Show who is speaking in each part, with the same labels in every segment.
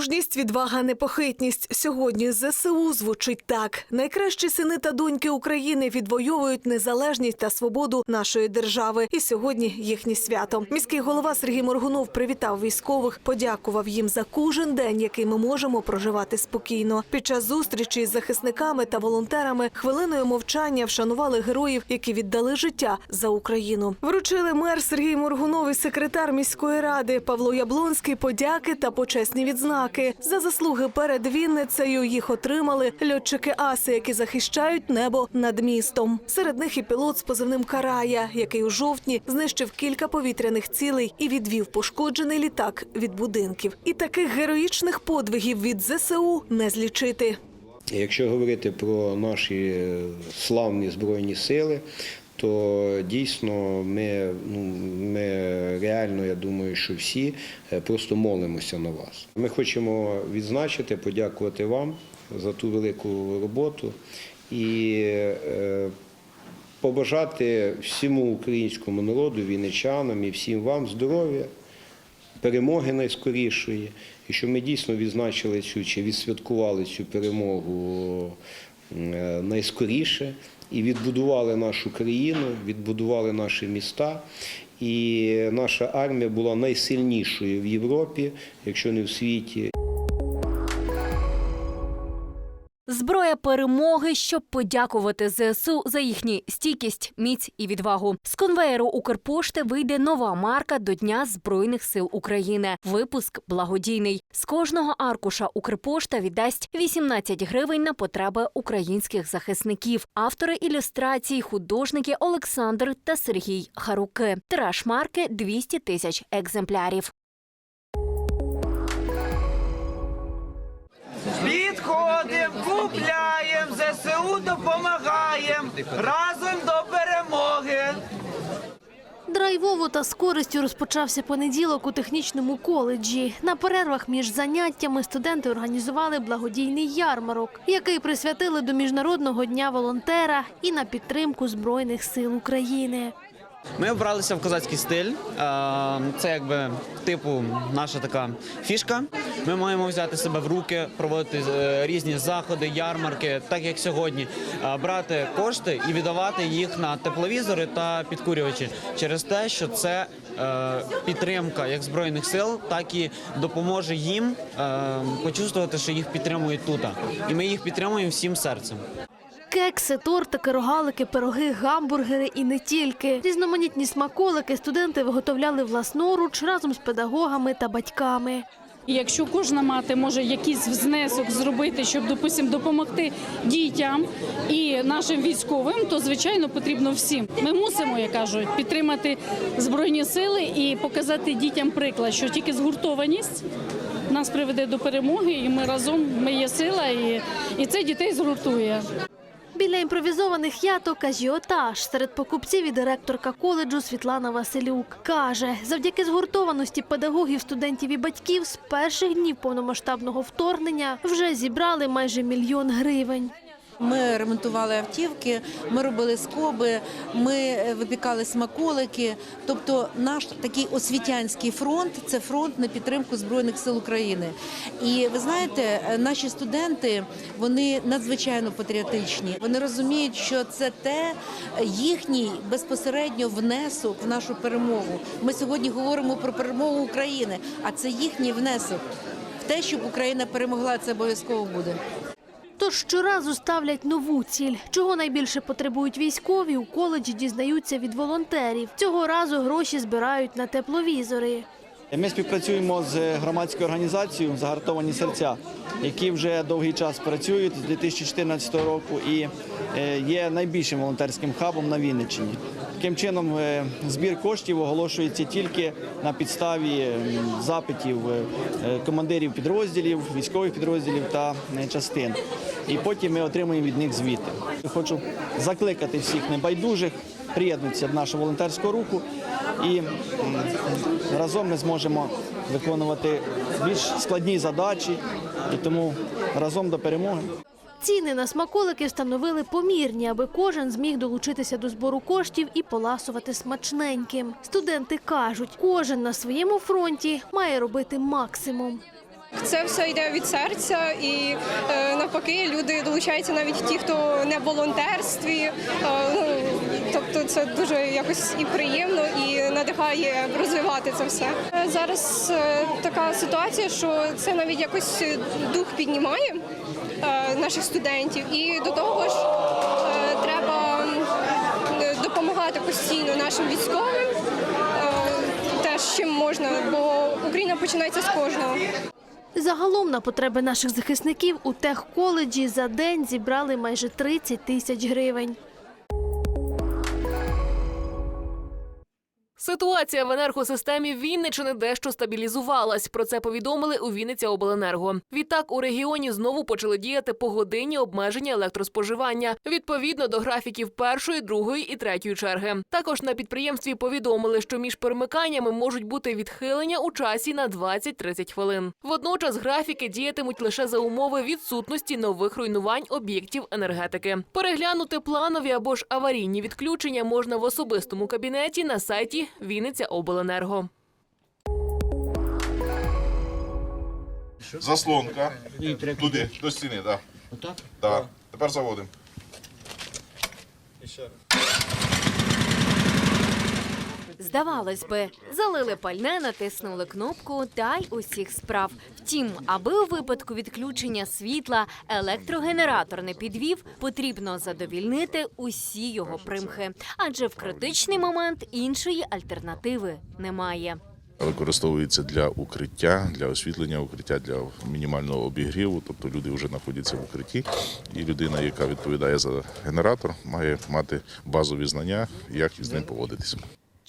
Speaker 1: Мужність, відвага, непохитність. Сьогодні ЗСУ звучить так: найкращі сини та доньки України відвоюють незалежність та свободу нашої держави. І сьогодні їхнє свято. Міський голова Сергій Моргунов привітав військових, подякував їм за кожен день, який ми можемо проживати спокійно. Під час зустрічі з захисниками та волонтерами хвилиною мовчання вшанували героїв, які віддали життя за Україну. Вручили мер Сергій Моргунов і секретар міської ради Павло Яблонський подяки та почесні відзнаки. За заслуги перед Вінницею їх отримали льотчики Аси, які захищають небо над містом. Серед них і пілот з позивним Карая, який у жовтні знищив кілька повітряних цілей і відвів пошкоджений літак від будинків. І таких героїчних подвигів від ЗСУ не злічити.
Speaker 2: Якщо говорити про наші е, славні збройні сили, то дійсно ми, ну, ми реально, я думаю, що всі е, просто молимося на вас. Ми хочемо відзначити, подякувати вам за ту велику роботу і е, побажати всьому українському народу, вінничанам і всім вам здоров'я, перемоги найскорішої, і щоб ми дійсно відзначили цю чи відсвяткували цю перемогу найскоріше і відбудували нашу країну, відбудували наші міста. І наша армія була найсильнішою в Європі, якщо не в світі.
Speaker 3: Зброя перемоги, щоб подякувати ЗСУ за їхню стійкість, міць і відвагу. З конвеєру Укрпошти вийде нова марка до Дня Збройних сил України. Випуск благодійний. З кожного аркуша Укрпошта віддасть 18 гривень на потреби українських захисників. Автори ілюстрацій, художники Олександр та Сергій Харуки. Тираж марки 200 тисяч екземплярів.
Speaker 4: Підходим, купляєм, ЗСУ допомагаєм. Разом до перемоги.
Speaker 5: Драйвово та з користю розпочався понеділок у технічному коледжі. На перервах між заняттями студенти організували благодійний ярмарок, який присвятили до Міжнародного дня волонтера і на підтримку Збройних сил України.
Speaker 6: Ми обралися в козацький стиль. Це якби типу наша така фішка. Ми маємо взяти себе в руки, проводити е, різні заходи, ярмарки, так як сьогодні, брати кошти і віддавати їх на тепловізори та підкурювачі через те, що це е, підтримка як збройних сил, так і допоможе їм е, почувствувати, що їх підтримують тут. І ми їх підтримуємо всім серцем.
Speaker 5: Кекси, тортики, рогалики, пироги, гамбургери і не тільки. Різноманітні смаколики студенти виготовляли власноруч разом з педагогами та батьками.
Speaker 7: Якщо кожна мати може якийсь внесок зробити, щоб допустим, допомогти дітям і нашим військовим, то звичайно потрібно всім. Ми мусимо, як кажуть, підтримати збройні сили і показати дітям приклад, що тільки згуртованість нас приведе до перемоги, і ми разом ми є сила, і, і це дітей згуртує.
Speaker 5: Біля імпровізованих яток ажіотаж. Серед покупців і директорка коледжу Світлана Василюк каже, завдяки згуртованості педагогів, студентів і батьків з перших днів повномасштабного вторгнення вже зібрали майже мільйон гривень.
Speaker 8: Ми ремонтували автівки, ми робили скоби, ми е, випікали смаколики. Тобто, наш такий освітянський фронт це фронт на підтримку збройних сил України. І ви знаєте, е, наші студенти вони надзвичайно патріотичні. Вони розуміють, що це те їхній безпосередньо внесок в нашу перемогу. Ми сьогодні говоримо про перемогу України, а це їхній внесок те, щоб Україна перемогла. Це обов'язково буде.
Speaker 5: Тож щоразу ставлять нову ціль. Чого найбільше потребують військові, у коледжі дізнаються від волонтерів. Цього разу гроші збирають на тепловізори.
Speaker 9: Ми співпрацюємо з громадською організацією Загартовані серця, які вже довгий час працюють з 2014 року і е, є найбільшим волонтерським хабом на Вінниччині. Таким чином, е, збір коштів оголошується тільки на підставі запитів е, командирів підрозділів, військових підрозділів та частин. І потім ми отримуємо від них звіти. Хочу закликати всіх небайдужих приєднуйтеся до нашого волонтерського руху і разом ми зможемо виконувати більш складні задачі і тому разом до перемоги.
Speaker 5: Ціни на смаколики встановили помірні, аби кожен зміг долучитися до збору коштів і поласувати смачненьким. Студенти кажуть, кожен на своєму фронті має робити максимум.
Speaker 10: Це все йде від серця, і е, навпаки, люди долучаються навіть ті, хто не в волонтерстві. Е, ну, тобто це дуже якось і приємно, і надихає розвивати це все. Е, Зараз така ситуація, що це навіть якось дух піднімає наших студентів, і до того ж треба допомагати постійно нашим військовим. Теж чим можна, бо Україна починається з кожного.
Speaker 5: Загалом на потреби наших захисників у техколеджі за день зібрали майже 30 тисяч гривень.
Speaker 11: Ситуація в енергосистемі Вінничини дещо стабілізувалась. Про це повідомили у Вінниця Обленерго. Відтак у регіоні знову почали діяти погодинні обмеження електроспоживання відповідно до графіків першої, другої і третьої черги. Також на підприємстві повідомили, що між перемиканнями можуть бути відхилення у часі на 20-30 хвилин. Водночас графіки діятимуть лише за умови відсутності нових руйнувань об'єктів енергетики. Переглянути планові або ж аварійні відключення можна в особистому кабінеті на сайті Вінниця Обленерго.
Speaker 12: Заслонка. Туди, до стіни, так.
Speaker 6: Отак?
Speaker 12: Да. Тепер заводимо.
Speaker 3: Здавалось би, залили пальне, натиснули кнопку та й усіх справ. Втім, аби у випадку відключення світла електрогенератор не підвів, потрібно задовільнити усі його примхи, адже в критичний момент іншої альтернативи немає.
Speaker 12: Використовується для укриття, для освітлення укриття, для мінімального обігріву. Тобто люди вже знаходяться в укритті, і людина, яка відповідає за генератор, має мати базові знання, як із ним поводитися.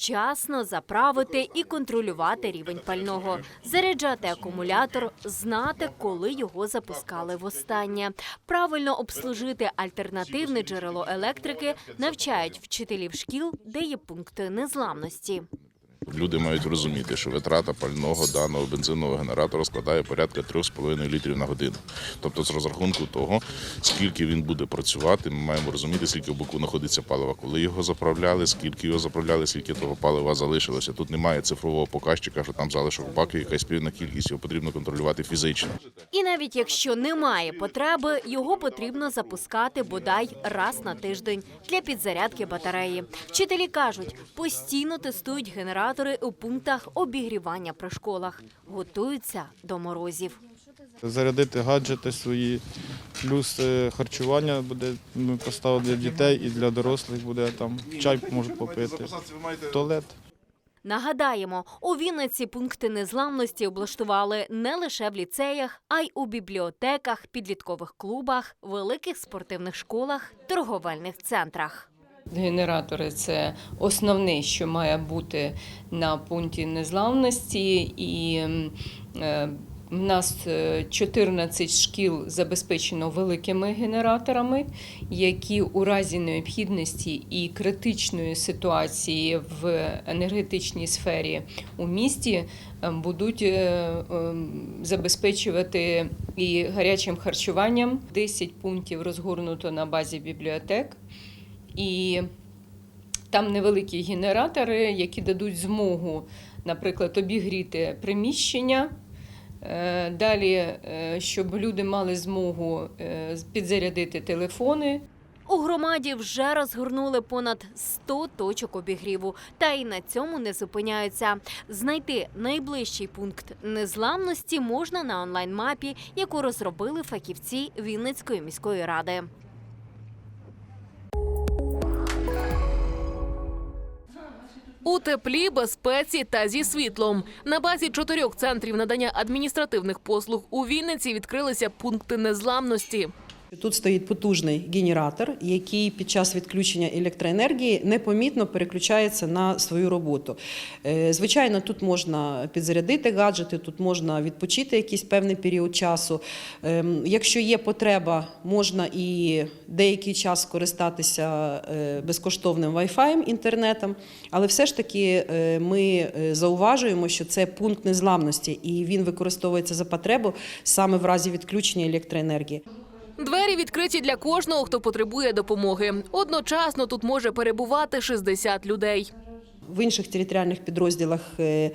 Speaker 3: Вчасно заправити і контролювати рівень пального, заряджати акумулятор, знати, коли його запускали востаннє. Правильно обслужити альтернативне джерело електрики навчають вчителів шкіл, де є пункти незламності.
Speaker 12: Люди мають розуміти, що витрата пального даного бензинового генератора складає порядка 3,5 літрів на годину. Тобто, з розрахунку того, скільки він буде працювати, ми маємо розуміти, скільки в боку знаходиться палива, коли його заправляли, скільки його заправляли, скільки того палива залишилося. Тут немає цифрового показчика, що там залишок баки, якась певна кількість, його потрібно контролювати фізично.
Speaker 3: І навіть якщо немає потреби, його потрібно запускати бодай раз на тиждень для підзарядки батареї. Вчителі кажуть, постійно тестують генератори у пунктах обігрівання при школах, готуються до морозів.
Speaker 9: Зарядити гаджети свої, плюс е, харчування буде ми поставили для дітей і для дорослих буде там чай можуть попити, туалет.
Speaker 3: Нагадаємо, у Вінниці пункти незламності облаштували не лише в ліцеях, а й у бібліотеках, підліткових клубах, великих спортивних школах, торговельних центрах.
Speaker 10: Генератори це основне, що має бути на пункті незламності, і е, в нас е, 14 шкіл забезпечено великими генераторами, які у разі необхідності і критичної ситуації в енергетичній сфері у місті е, будуть е, е, забезпечувати і гарячим харчуванням. 10 пунктів розгорнуто на базі бібліотек. І там невеликі генератори, які дадуть змогу, наприклад, обігріти приміщення. Е, Далі, е, щоб люди мали змогу е, підзарядити телефони.
Speaker 3: У громаді вже розгорнули понад 100 точок обігріву, та й на цьому не зупиняються. Знайти найближчий пункт незламності можна на онлайн-мапі, яку розробили фахівці Вінницької міської ради.
Speaker 11: У теплі, безпеці та зі світлом на базі чотирьох центрів надання адміністративних послуг у Вінниці відкрилися пункти незламності.
Speaker 13: Тут стоїть потужний генератор, який під час відключення електроенергії непомітно переключається на свою роботу. Е, Звичайно, тут можна підзарядити гаджети, тут можна відпочити якийсь певний період часу. Ем, Якщо є потреба, можна і деякий час скористатися е, безкоштовним Wi-Fi інтернетом, але все ж таки е, ми зауважуємо, що це пункт незламності, і він використовується за потребу саме в разі відключення електроенергії.
Speaker 11: Двері відкриті для кожного, хто потребує допомоги. Одночасно тут може перебувати 60 людей.
Speaker 13: В інших територіальних підрозділах е,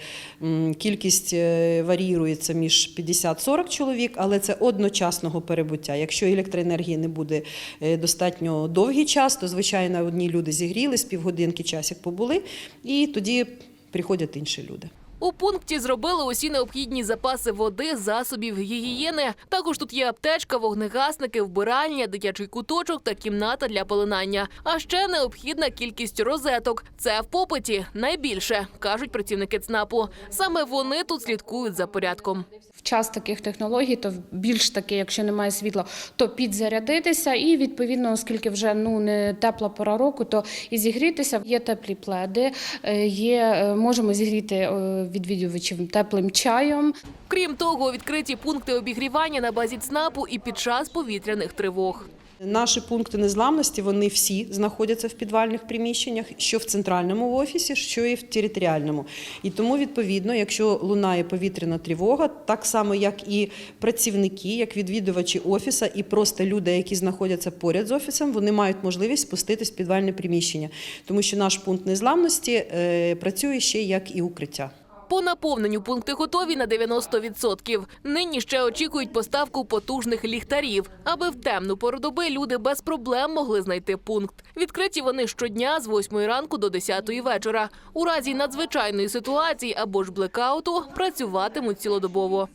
Speaker 13: кількість е, варіюється між 50-40 чоловік, але це одночасного перебуття. Якщо електроенергії не буде е, достатньо довгий час, то звичайно одні люди зігрілись, півгодинки часик побули, і тоді приходять інші люди.
Speaker 11: У пункті зробили усі необхідні запаси води, засобів гігієни. Також тут є аптечка, вогнегасники, вбиральня, дитячий куточок та кімната для полинання. А ще необхідна кількість розеток. Це в попиті найбільше, кажуть працівники ЦНАПу. Саме вони тут слідкують за порядком.
Speaker 7: Час таких технологій, то більш таки, якщо немає світла, то підзарядитися. І відповідно, оскільки вже ну не тепла пора року, то і зігрітися. Є теплі пледи, е, є е, можемо зігріти е, відвідувачів теплим чаєм.
Speaker 11: Крім того, відкриті пункти обігрівання на базі ЦНАПу і під час повітряних тривог.
Speaker 13: Наші пункти незламності вони всі знаходяться в підвальних приміщеннях, що в центральному офісі, що і в територіальному. І тому, відповідно, якщо лунає повітряна тривога, так само як і працівники, як відвідувачі офіса, і просто люди, які знаходяться поряд з офісом, вони мають можливість спуститись в підвальне приміщення, тому що наш пункт незламності е, працює ще як і укриття.
Speaker 11: По наповненню пункти готові на 90%. Нині ще очікують поставку потужних ліхтарів, аби в темну пору доби люди без проблем могли знайти пункт. Відкриті вони щодня з 8 ранку до 10 вечора. У разі надзвичайної ситуації або ж блекауту працюватимуть цілодобово.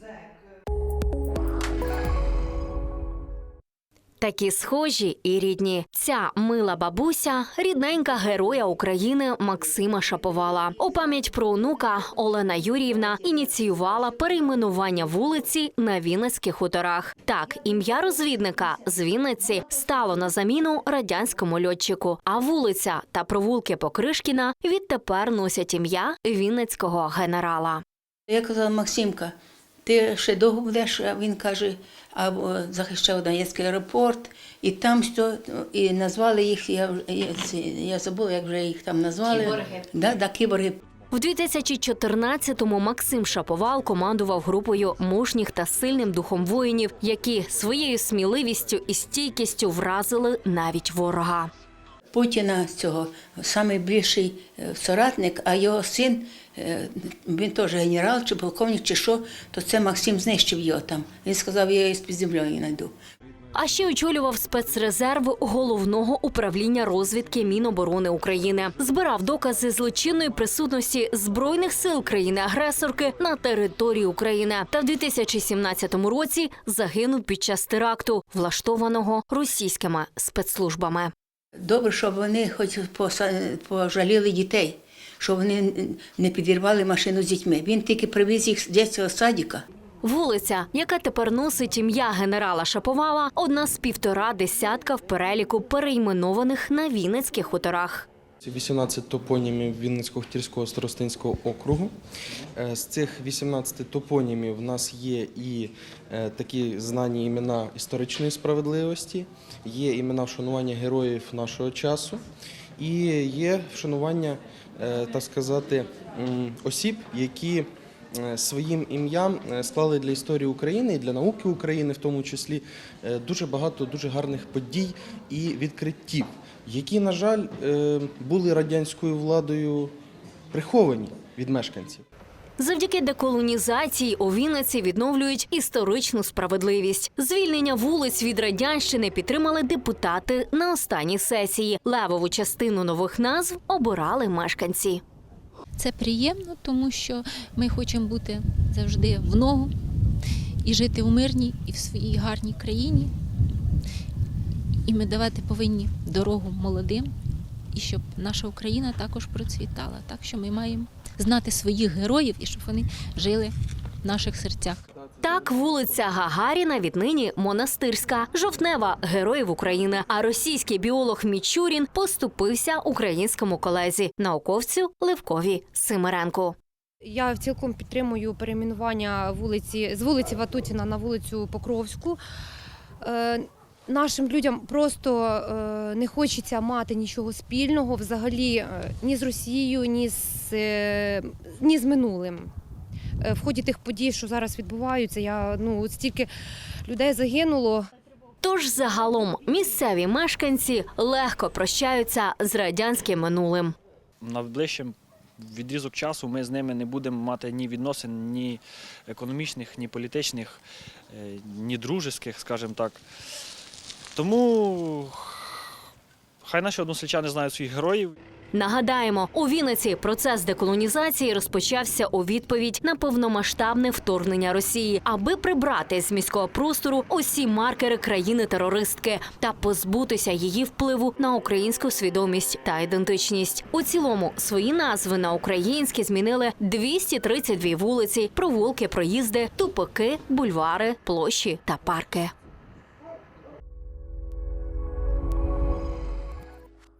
Speaker 3: Такі схожі і рідні. Ця мила бабуся рідненька героя України Максима Шаповала. У пам'ять про онука Олена Юріївна ініціювала перейменування вулиці на Вінницьких хуторах. Так, ім'я розвідника з Вінниці стало на заміну радянському льотчику. А вулиця та провулки Покришкіна відтепер носять ім'я Вінницького генерала.
Speaker 14: Я казала, Максимка, ти ще довго будеш? А він каже, або захищав Донецький аеропорт, і там все, і назвали їх, я, я, я забула, як вже їх там назвали. Кіборги. Да, да, кіборги.
Speaker 3: В 2014-му Максим Шаповал командував групою мужніх та сильним духом воїнів, які своєю сміливістю і стійкістю вразили навіть ворога.
Speaker 14: Путіна цього найбільший соратник, а його син, е, він теж генерал чи полковник, чи що, то це Максим знищив його там. Він сказав, я її з-під землею знайду.
Speaker 3: А ще очолював спецрезерв головного управління розвідки Міноборони України. Збирав докази злочинної присутності збройних сил країни-агресорки на території України. Та в 2017 році загинув під час теракту, влаштованого російськими спецслужбами.
Speaker 14: Добре, щоб вони хоч пожаліли дітей, щоб вони не підірвали машину з дітьми. Він тільки привіз їх з дитячого садика.
Speaker 3: Вулиця, яка тепер носить ім'я генерала Шаповала, одна з півтора десятка в переліку перейменованих на Вінницьких хуторах.
Speaker 15: Це 18 топонімів Вінницького Хтірського старостинського округу. Е, З цих 18 топонімів в нас є і е, такі знані імена історичної справедливості, є імена вшанування героїв нашого часу, і є вшанування, так сказати, осіб, які е, своїм ім'ям е, склали для історії України і для науки України, в тому числі, е, дуже багато дуже гарних подій і відкриттів, які, на жаль, е, були радянською владою приховані від мешканців.
Speaker 3: Завдяки деколонізації у Вінниці відновлюють історичну справедливість. Звільнення вулиць від радянщини підтримали депутати на останній сесії. Левову частину нових назв обирали мешканці.
Speaker 16: Це приємно, тому що ми хочемо бути завжди в ногу і жити в мирній і в своїй гарній країні. І ми давати повинні дорогу молодим, і щоб наша Україна також процвітала. Так що ми маємо знати своїх героїв і щоб вони жили в наших серцях.
Speaker 3: Так, вулиця Гагаріна віднині монастирська, жовтнева героїв України. А російський біолог Мічурін поступився українському колезі, науковцю Левкові Симиренку.
Speaker 17: Я цілком підтримую перейменування вулиці з вулиці Ватутіна на вулицю Покровську. Нашим людям просто е, не хочеться мати нічого спільного взагалі е, ні з Росією, ні з, е, ні з минулим. Е, В ході тих подій, що зараз відбуваються, я ну стільки людей загинуло.
Speaker 3: Тож загалом місцеві мешканці легко прощаються з радянським минулим.
Speaker 18: найближчим відрізок часу ми з ними не будемо мати ні відносин, ні економічних, ні політичних, ні дружеських, скажімо так. Тому хай наші односельчани знають своїх героїв.
Speaker 3: Нагадаємо, у Вінниці процес деколонізації розпочався у відповідь на повномасштабне вторгнення Росії, аби прибрати з міського простору усі маркери країни-терористки та позбутися її впливу на українську свідомість та ідентичність. У цілому свої назви на українські змінили 232 вулиці, провулки, проїзди, тупики, бульвари, площі та парки.